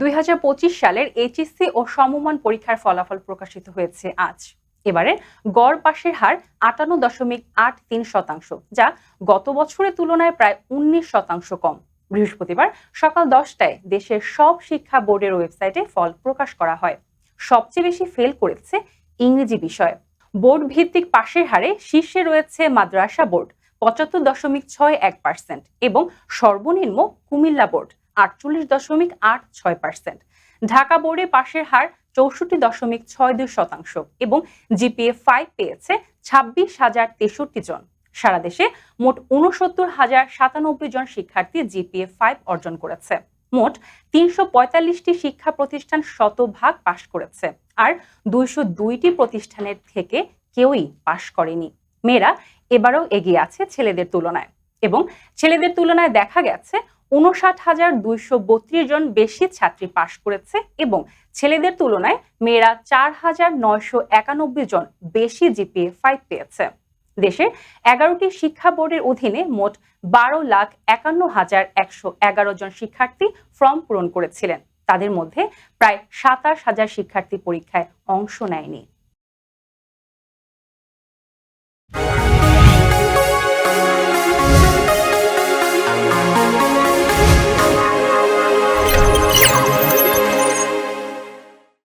দুই হাজার পঁচিশ সালের এইচএসসি ও সমমান পরীক্ষার ফলাফল প্রকাশিত হয়েছে আজ। এবারে গড় পাশের হার আটান্ন দশমিক আট তিন শতাংশ, যা গত বছরের তুলনায় প্রায় উনিশ শতাংশ কম। বৃহস্পতিবার সকাল দশটায় দেশের সব শিক্ষা বোর্ডের ওয়েবসাইটে ফল প্রকাশ করা হয়। সবচেয়ে বেশি ফেল করেছে ইংরেজি বিষয়। বোর্ড ভিত্তিক পাশের হারে শীর্ষে রয়েছে মাদ্রাসা বোর্ড, পঁচাত্তর দশমিক ছয় এক পার্সেন্ট, এবং সর্বনিম্ন কুমিল্লা বোর্ড। আটচল্লিশ দশমিক আট ছয় পার্সেন্ট। ঢাকা বোর্ডে পাশের হার চৌষট্টি দশমিক ছয় দুই শতাংশ এবং জিপিএ ফাইভ পেয়েছে ছাব্বিশ হাজার তেষট্টি জন। সারা দেশে মোট উনসত্তর হাজার সাতানব্বই জন শিক্ষার্থী জিপিএ ফাইভ অর্জন করেছে। মোট তিনশো পঁয়তাল্লিশটি শিক্ষা প্রতিষ্ঠান শতভাগ পাশ করেছে আর দুইশো দুইটি প্রতিষ্ঠানের থেকে কেউই পাশ করেনি। মেয়েরা এবারও এগিয়ে আছে ছেলেদের তুলনায় এবং ছেলেদের তুলনায় দেখা গেছে উনষাট হাজার দুইশো বত্রিশ জন বেশি ছাত্রী পাশ করেছে এবং ছেলেদের তুলনায় মেয়েরা চার হাজার নয়শো একানব্বই জন বেশি জিপিএ ফাইভ পেয়েছে। দেশের এগারোটি শিক্ষা বোর্ডের অধীনে মোট বারো লাখ একান্ন হাজার একশো এগারো জন শিক্ষার্থী ফর্ম পূরণ করেছিলেন। তাদের মধ্যে প্রায় সাতাশ হাজার শিক্ষার্থী পরীক্ষায় অংশ নেয়নি।